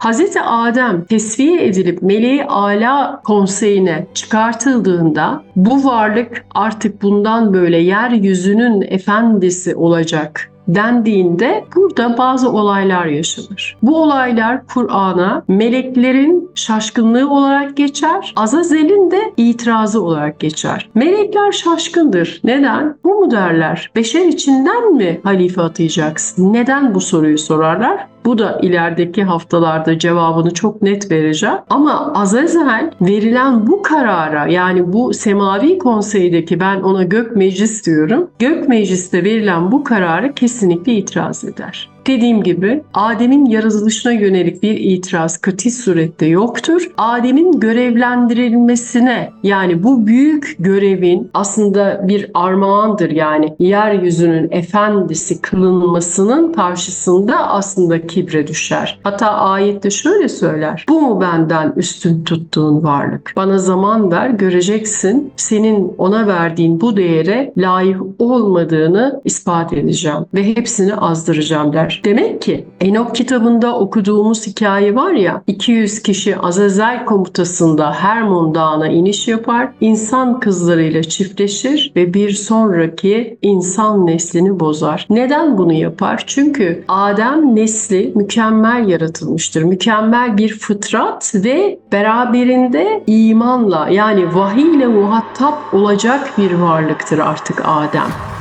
Hazreti Adem tesviye edilip meleği ala konseyine çıkartıldığında bu varlık artık bundan böyle yeryüzünün efendisi olacak dendiğinde burada bazı olaylar yaşanır. Bu olaylar Kur'an'a meleklerin şaşkınlığı olarak geçer, Azazel'in de itirazı olarak geçer. Melekler şaşkındır. Neden? Bu mu derler? Beşer içinden mi halife atayacaksın? Neden bu soruyu sorarlar? Bu da ilerideki haftalarda cevabını çok net vereceğim. Ama Azazel verilen bu karara yani bu semavi konseydeki ben ona gök meclis diyorum. Gök mecliste verilen bu karara kesinlikle itiraz eder. Dediğim gibi Adem'in yaratılışına yönelik bir itiraz kati surette yoktur. Adem'in görevlendirilmesine yani bu büyük görevin aslında bir armağandır yani yeryüzünün efendisi kılınmasının karşısında aslında kibre düşer. Hatta ayette şöyle söyler. Bu mu benden üstün tuttuğun varlık? Bana zaman ver göreceksin senin ona verdiğin bu değere layık olmadığını ispat edeceğim ve hepsini azdıracağım der. Demek ki Enok kitabında okuduğumuz hikaye var ya 200 kişi Azazel komutasında Hermon Dağı'na iniş yapar, insan kızlarıyla çiftleşir ve bir sonraki insan neslini bozar. Neden bunu yapar? Çünkü Adem nesli mükemmel yaratılmıştır. Mükemmel bir fıtrat ve beraberinde imanla yani vahiy muhatap olacak bir varlıktır artık Adem.